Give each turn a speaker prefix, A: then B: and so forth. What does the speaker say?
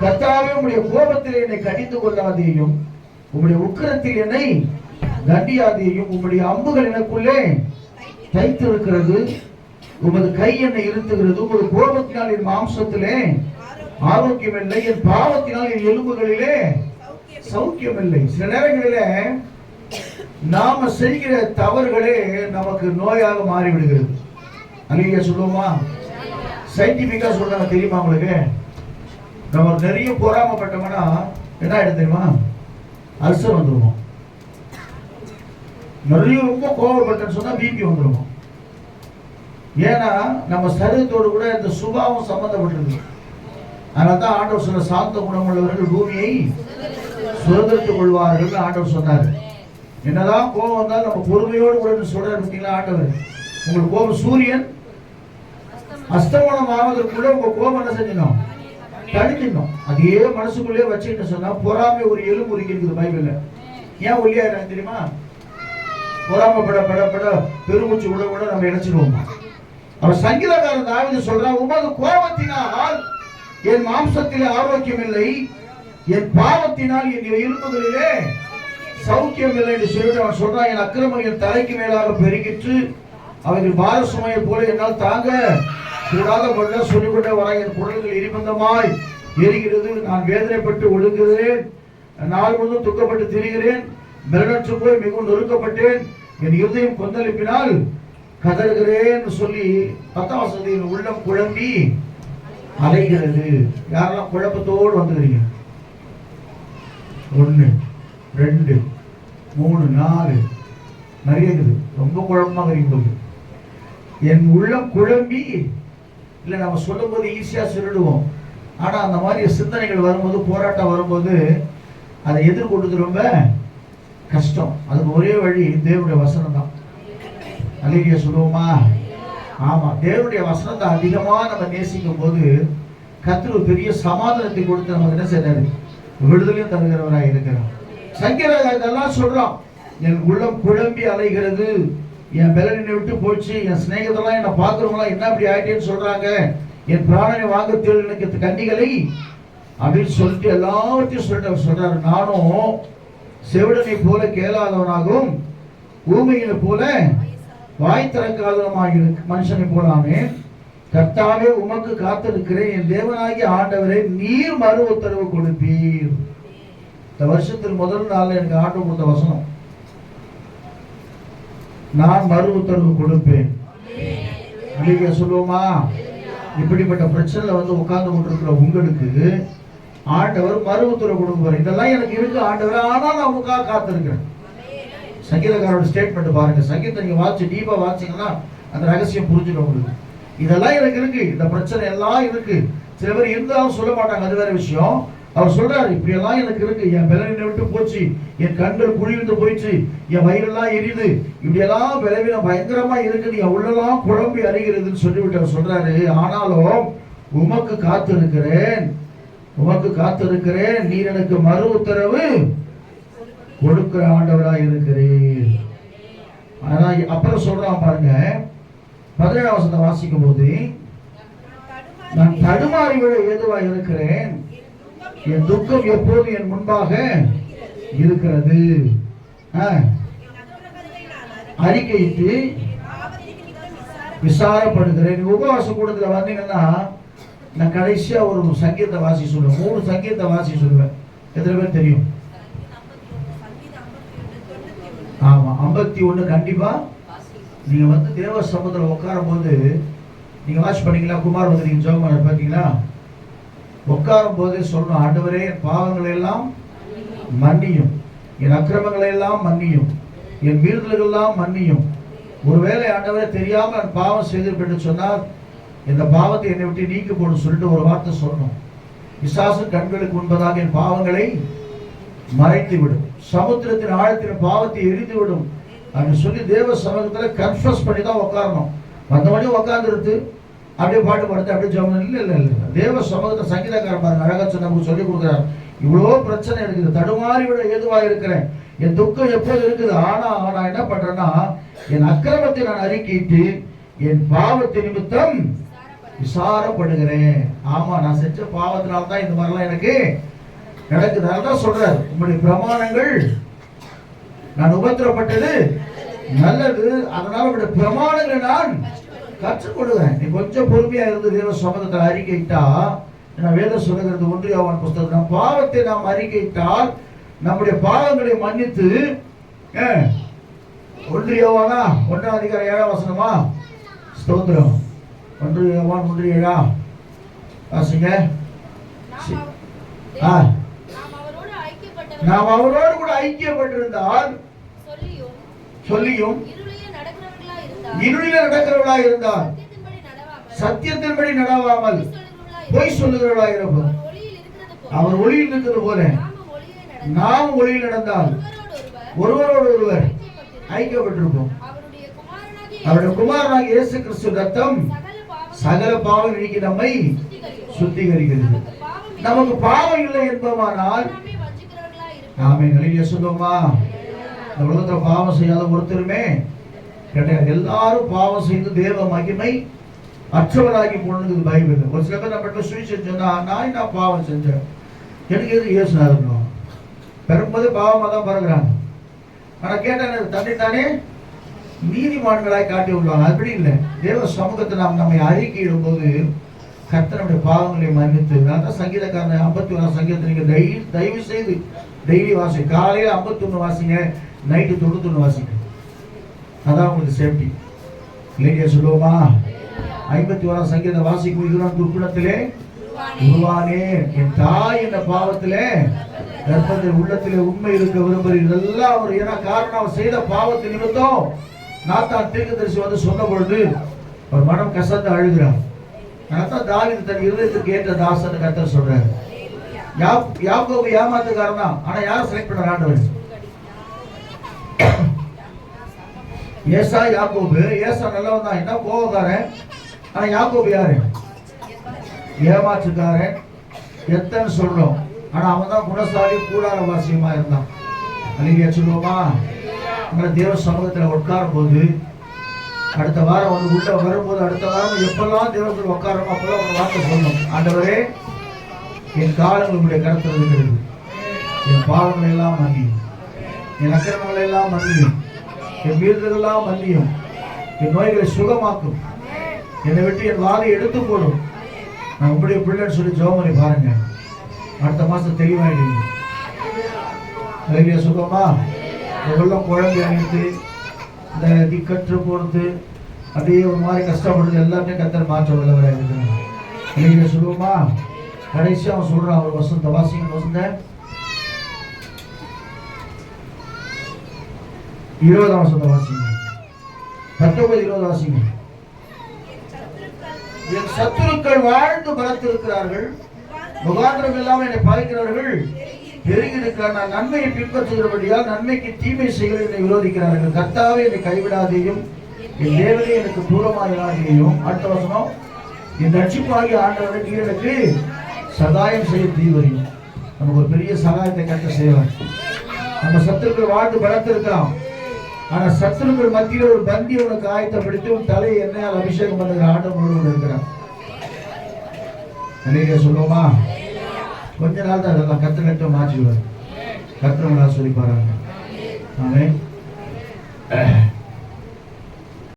A: கத்தாவே உங்களுடைய கோபத்தில் என்னை கடிந்து கொள்ளாதேயும் உங்களுடைய உக்கரத்தில் என்னை தண்டியாதேயும் உங்களுடைய அம்புகள் எனக்குள்ளே தைத்திருக்கிறது. உமது கை என்னை இருத்துகிறது. உங்கள் கோபத்தினால் என் மாம்சத்திலே ஆரோக்கியம் இல்லை என் பாவத்தினால் என் எலும்புகளிலே சௌக்கியம் இல்லை சில நேரங்களில நாம செய்கிற தவறுகளே நமக்கு நோயாக மாறிவிடுகிறது. அழகிய சொல்லுவோமா? சைன்டிபிக்கா சொல்றாங்க. தெரியுமா உங்களுக்கு? நம்ம நிறைய பொறாமப்பட்டோம்னா என்ன ஆயிடும் தெரியுமா? அல்சர் வந்துடுவோம் நிறைய ரொம்ப கோவப்பட்டேன்னு சொன்னா பிபி வந்துருவோம் ஏன்னா நம்ம சரீரத்தோடு கூட இந்த சுபாவம் சம்பந்தப்பட்டிருக்கு அதனால தான் ஆண்டவர் சொன்ன சாந்த குணமுள்ளவர்கள் பூமியை சுதந்திரத்துக் கொள்வார்கள் ஆண்டவர் சொன்னார். என்னதான் கோபம் வந்தாலும் நம்ம பொறுமையோடு கூட சொல்றாரு பார்த்தீங்களா ஆண்டவர்? உங்களுக்கு கோபம் சூரியன்? அஸ்தமனம் கூட உங்க கோபம் என்ன செஞ்சிடணும் தணிஞ்சிடணும் அதே மனசுக்குள்ளே வச்சுக்கிட்டு சொன்னா பொறாமை ஒரு எலும்பு இருக்குது பைபிள்ல. ஏன் ஒல்லியாயிரம் தெரியுமா? பொறாமப்பட பட பட பெருமூச்சு விட விட நம்ம இணைச்சிடுவோம் அவர் சங்கீதக்காரன் தாவிது சொல்றான் உமது கோபத்தினால் என் மாம்சத்திலே ஆரோக்கியம் இல்லை என் பாவத்தினால் என் எலும்புகளிலே சௌக்கியம் இல்லை என்று சொல்லிட்டு அவன் சொல்றான் என் அக்கிரமம் என் தலைக்கு மேலாக பெருகிற்று. அவர்கள் பார சுமையை போல என்னால் தாங்க கூடாத கொள்ள சொல்லிக்கொண்டே வர என் குரல்கள் எரிபந்தமாய் எரிகிறது. நான் வேதனைப்பட்டு ஒழுங்குகிறேன். நாள் முழுவதும் துக்கப்பட்டு திரிகிறேன். மிரணற்று போய் மிகவும் நொறுக்கப்பட்டேன். என் இருதயம் கொந்தளிப்பினால் கதறுகிறேன் சொல்லி பத்தாம் வசதியின் உள்ளம் குழம்பி அலைகிறது. யாரெல்லாம் குழப்பத்தோடு வந்துக்கிறீங்க ஒன்று ரெண்டு மூணு நாலு. நிறைய இருக்குது ரொம்ப குழப்பமாக இருக்குது என் உள்ளம் குழம்பி. இல்லை நம்ம சொல்லும்போது ஈஸியாக சொல்லிடுவோம். ஆனால் அந்த மாதிரி சிந்தனைகள் வரும்போது போராட்டம் வரும்போது அதை எதிர்கொள்வது ரொம்ப கஷ்டம். அதுக்கு ஒரே வழி தேவனுடைய வசனம் தான். அழகிய சொல்லுவோமா? ஆமாம் தேவனுடைய வசனத்தை அதிகமாக நம்ம நேசிக்கும் போது கர்த்தர் பெரிய சமாதானத்தை கொடுத்து நமக்கு என்ன செய்யறாரு விடுதலையும் தருகிறவராக இருக்கிறார். சங்கர இதெல்லாம் சொல்றான். என் உள்ளம் குழம்பி அலைகிறது. என் பலனை விட்டு போச்சு என் சிநேகத்தெல்லாம் என்னை பார்க்குறவங்களாம் என்ன அப்படி ஆயிட்டேன்னு சொல்கிறாங்க என் பிராணனை வாங்க எனக்கு கன்னிகளை அப்படின்னு சொல்லிட்டு எல்லாவற்றையும் சொல்லிட்டு சொல்கிறார் நானும் செவிடனை போல கேளாதவனாகவும் ஊமையில போல வாய் திறக்காதவனாக இருக்கு மனுஷனை போலாமே கர்த்தாவே உமக்கு காத்திருக்கிறேன். என் தேவனாகி ஆண்டவரே நீர் மறு உத்தரவு கொடுப்பீர். இந்த வருஷத்தில் முதல் நாளில் எனக்கு ஆண்டு கொடுத்த வசனம். நான் மறு உத்தரவு கொடுப்பேன் அன்னைக்கு சொல்லுவோமா? இப்படிப்பட்ட பிரச்சனைல வந்து உட்கார்ந்து கொண்டிருக்கிற உங்களுக்கு ஆண்டவர் மறு உத்தரவு கொடுப்பார் இதெல்லாம் எனக்கு இருக்கு ஆண்டவர். ஆனா நான் உங்களுக்காக காத்திருக்கிறேன். சங்கீதக்காரோட ஸ்டேட்மெண்ட் பாருங்க. சங்கீதத்தை நீங்க வாட்சி டீப்பா வாட்சிங்கன்னா அந்த ரகசியம் புரிஞ்சிடும் உங்களுக்கு இதெல்லாம் எனக்கு இருக்கு. இந்த பிரச்சனை எல்லாம் இருக்கு. சில பேர் இருந்தாலும் சொல்ல மாட்டாங்க. அது வேற விஷயம். அவர் சொல்றாரு இப்படி எல்லாம் எனக்கு இருக்கு. என் பலனை விட்டு போச்சு. என் கண்கள் குழிந்து போயிடுச்சு. என் வயிறெல்லாம் எரியுது. இப்படி எல்லாம் பலவீனம் பயங்கரமா இருக்குது. என் உள்ளெல்லாம் குழம்பி அறிகிறதுன்னு சொல்லிவிட்டு அவர் சொல்றாரு ஆனாலும் உமக்கு காத்திருக்கிறேன். உமக்கு காத்திருக்கிறேன். நீர் எனக்கு மறு உத்தரவு கொடுக்கிற ஆண்டவராக இருக்கிறேன் ஆனா அப்புறம் சொல்றான் பாருங்க. பதினேழாம் வசனத்தை வாசிக்கும் போது நான் தடுமாறி விட ஏதுவாக இருக்கிறேன். என் துக்கம் எப்போது என் முன்பாக இருக்கிறது. ஆ, அறிக்கையிட்டு விசாரப்படுகிறேன். நீங்க உபவாச கூடத்துல வந்தீங்கன்னா நான் கடைசியா ஒரு சங்கீத வாசி சொல்லுவேன். மூணு சங்கீத வாசி சொல்லுவேன். எத்தனை பேர் தெரியும்? ஆமா ஐம்பத்தி ஒண்ணு கண்டிப்பா. நீங்க வந்து தேவ சமுதிரம் உட்காரும் போது நீங்க வாட்ச் பண்ணீங்களா? குமார் வந்து நீங்க ஜோம் பாத்தீங்களா உட்காரும் போதே சொல்லணும் ஆண்டவரே பாவங்களை எல்லாம் மன்னியும். என் அக்கிரமங்களை எல்லாம் மன்னியும். என் மீறுதல்கள்லாம் மன்னியும். ஒருவேளை ஆண்டவரே தெரியாமல் நான் பாவம் செய்திருப்பேன் சொன்னால் இந்த பாவத்தை என்னை விட்டு நீக்கி போடும் சொல்லிட்டு ஒரு வார்த்தை சொல்லணும் விசாசு கண்களுக்கு முன்பதாக என் பாவங்களை மறைத்து விடும் சமுத்திரத்தின் ஆழத்தின் பாவத்தை எரிந்து விடும் அப்படின்னு சொல்லி தேவ சமூகத்தில் கன்ஃபஸ் பண்ணி தான் உட்காரணும். வந்தவனே உட்காந்துருது அப்படியே பாட்டு பாடுத்து அப்படியே ஜெபம் இல்லை இல்லை இல்லை தேவ சமூகத்தை சங்கீதக்காரன் பாருங்க அழகா சொன்ன நமக்கு சொல்லி கொடுக்குறாரு. இவ்வளோ பிரச்சனை இருக்குது தடுமாறி விட ஏதுவாக இருக்கிறேன்? என் துக்கம் எப்போது இருக்குது? ஆனா நான் என்ன பண்றேன்னா என் அக்கிரமத்தை நான் அறிக்கையிட்டு என் பாவத்தை நிமித்தம் விசாரப்படுகிறேன். ஆமா நான் செஞ்ச பாவத்தினால தான் இந்த மாதிரிலாம் எனக்கு நடக்குது. அதான் சொல்றாரு. உங்களுடைய பிரமாணங்கள் நான் உபத்திரப்பட்டது நல்லது. அதனால உங்களுடைய பிரமாணங்களை நான் கற்றுக்கொடுவேன் நீ கொஞ்சம் பொறுமையா இருந்து தேவ சமூகத்தை அறிக்கையிட்டா நான் வேதம் சொல்லுகிறது ஒன்று யோவான் புஸ்தகம் பாவத்தை நாம் அறிக்கையிட்டால் நம்முடைய பாவங்களை மன்னித்து ஒன்று யோவானா ஒன்றாம் அதிகாரம் ஏழாம் வசனமா? ஸ்தோத்திரம். ஒன்று யோவான் ஒன்று ஏழா? வாசிங்க. ஆ.
B: நாம் அவரோடு
A: கூட ஐக்கியப்பட்டிருந்தால்
B: சொல்லியும்
A: சொல்லியும்
B: இருளிலே நடக்கிறவர்களாய் இருந்தால் சத்தியத்தின்படி நடவாமல் பொய் சொல்லுகிறவர்களாய்
A: பொய் சொல்லுகிறவளா இருப்போம்
B: அவர் ஒளியில் இருக்கிறது போல
A: நாம் ஒளியில் நடந்தால்
B: ஒருவரோடு
A: ஒருவர்
B: ஐக்கியப்பட்டிருப்போம். அவருடைய குமாரனாகிய
A: இயேசு கிறிஸ்து ரத்தம்
B: சகல
A: பாவம் நீக்கி நம்மை. சுத்திகரிக்கிறது
B: நமக்கு பாவம் இல்லை.
A: என்பமானால்
B: நாமே வஞ்சிக்கிறவர்களாய் இருப்போம்.
A: நாமே நிலைய சொல்லுமா இந்த உலகத்துல பாவம் செய்யாத ஒருத்தருமே கிடையாது எல்லாரும் பாவம் செய்து தேவ மகிமை அற்றவராகி போனது பைபிள். ஒரு சில பேர் நம்மகிட்ட சுவிசேஷம் சொன்னா நான் நான் பாவம் செஞ்சேன். எனக்கு எது இயேசுனாருந்தோம் பெரும்போது பாவமாக தான் பிறகுறாங்க ஆனால் கேட்டேன் தானே நீதிமான்களாய் காட்டி விடுவாங்க அப்படி இல்லை. தேவ சமூகத்தை நாம் நம்மை அறிக்கையிடும் போது கர்த்தனுடைய பாவங்களை மன்னித்து அதான் சங்கீதக்காரன் ஐம்பத்தி ஒன்றாம் சங்கீதத்தை நீங்கள் தயவு தயவு செய்து டெய்லி வாசி காலையில் ஐம்பத்தொன்று வாசிங்க நைட்டு தொண்ணூத்தொன்று வாசிங்க. அதான் உங்களுக்கு சேஃப்டி இல்லையா சொல்லுவோமா? ஐம்பத்தி ஓராம் சங்கீதம் வாசிக்கும் இதுதான் துர்க்குணத்திலே? உருவானே என் தாய் என்ற பாவத்திலே கர்ப்பத்தில் உள்ளத்திலே உண்மை இருக்க விரும்புகிறீர்கள் இதெல்லாம் அவர் ஏன்னா காரணம் அவர் செய்த பாவத்தை நிமித்தம் நாத்தான் தீர்க்கதரிசி வந்து சொன்ன பொழுது அவர் மனம் கசந்து அழுகிறார். அதான் தாவீது தன் இருதயத்துக்கு ஏற்ற தாசன் கத்தர் சொல்றாரு. யாப்- யாக்கோபு ஏமாத்துக்காரன்? தான் ஆனா யாரை செலக்ட் பண்ண ஆண்டவர்? ஏசா யாக்கோபு. ஏசா நல்லவன் தான். என்ன கோவக்காரன் ஆனா யாக்கோபு யாரு? ஏமாற்றுக்காரன். எத்தனை சொல்றோம். ஆனா அவன் தான் குணசாலி கூடார வாசியமா இருந்தான். அழகிய சொல்லுவோமா உங்களை தேவ சமூகத்துல உட்காரும் போது அடுத்த வாரம் வந்து உள்ள வரும்போது அடுத்த வாரம் எப்பெல்லாம் தேவத்தில் உட்காரமோ அப்பெல்லாம் ஒரு வார்த்தை சொல்லணும். ஆண்டவரே என் காலங்கள் உங்களுடைய கருத்தில் இருக்கிறது. என் பாவங்களை எல்லாம் மன்னியும். என் அக்கிரமங்களை எல்லாம் மன்னியும். என் மீறுதல் எல்லாம் மன்னியும். என் நோய்களை சுகமாக்கும். என்னை விட்டு என் வாதை எடுத்து போடும் நான் உங்களுடைய பிள்ளைன்னு சொல்லி ஜெபம் பண்ணி பாருங்க. அடுத்த மாதம் தெளிவாயிடுங்க அழகிய சுகமா? எவ்வளோ குழம்பு அணிந்து இந்த திக்கற்று பொறுத்து அப்படியே ஒரு மாதிரி கஷ்டப்படுறது எல்லாமே கத்தர் மாற்ற உள்ளவராக இருக்கிறார். அழகிய சுகமா? கடைசி அவன் சொல்றான் அவர் வசந்த வாசிங்க வசந்த. இருபதாம் வசந்த வாசிங்க. பத்தொன்பது இருபது வாசிங்க. என் சத்துருக்கள் வாழ்ந்து பலத்திருக்கிறார்கள் முகாந்திரம் இல்லாமல் என்னை பாதிக்கிறார்கள் பெருகிருக்கிறார் நான் நன்மையை பின்பற்றுகிறபடியால் நன்மைக்கு தீமை செய்கிற என்னை விரோதிக்கிறார்கள். கர்த்தாவே என்னை கைவிடாதேயும் என் தேவனே எனக்கு தூரமாயிராதேயும். அடுத்த வசனம். என் ரட்சிப்பாகிய ஆண்டவரை நீ எனக்கு சகாயம் செய்ய தீவரையும் நமக்கு ஒரு பெரிய சகாயத்தை கட்ட செய்வார். நம்ம சத்துருக்கள் வாழ்ந்து பலத்திருக்கலாம். ஆனா சத்துருக்கள் மத்தியில் ஒரு பந்தி உனக்கு ஆயத்தப்படுத்தி உன் தலை எண்ணெயால் அபிஷேகம் பண்ணுகிற முழுவதும் இருக்கிறான் அன்னைக்கு சொல்லுவோமா? கொஞ்ச நாள் தான் அதெல்லாம் கத்து கட்டு மாற்றிடுவார். கத்துறவங்களா சொல்லி பாருங்க ஆமென்.